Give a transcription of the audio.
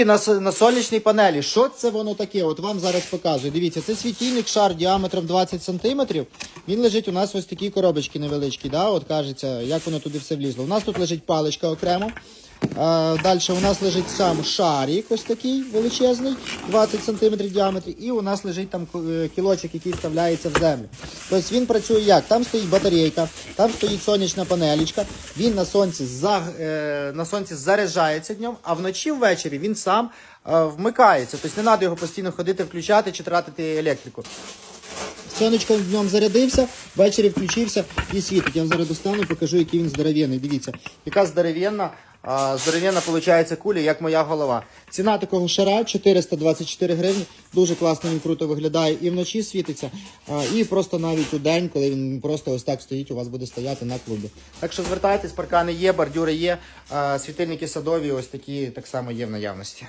Свічки на, на сонячній панелі. Що це воно таке? От вам зараз показую. Дивіться, це світильник шар діаметром 20 см. Він лежить у нас ось такі коробочки невеличкі. Да? От кажеться, як воно туди все влізло. У нас тут лежить паличка окремо. Далі у нас лежить сам шарик, ось такий величезний, 20 см діаметрі, і у нас лежить там е, кілочок, який вставляється в землю. Тобто він працює як? Там стоїть батарейка, там стоїть сонячна панелічка, він на сонці, за, е, на сонці заряджається днем, а вночі ввечері він сам е, вмикається. Тобто не треба його постійно ходити, включати чи тратити електрику. Сонечко днем зарядився, ввечері включився і світить. Я зараз достану, покажу, який він здоровенний. Дивіться, яка здоровенна, а, здоровенна виходить куля, як моя голова. Ціна такого шара 424 гривні. Дуже класно він круто виглядає. І вночі світиться, і просто навіть у день, коли він просто ось так стоїть, у вас буде стояти на клубі. Так що звертайтесь, паркани є, бордюри є, світильники садові, ось такі так само є в наявності.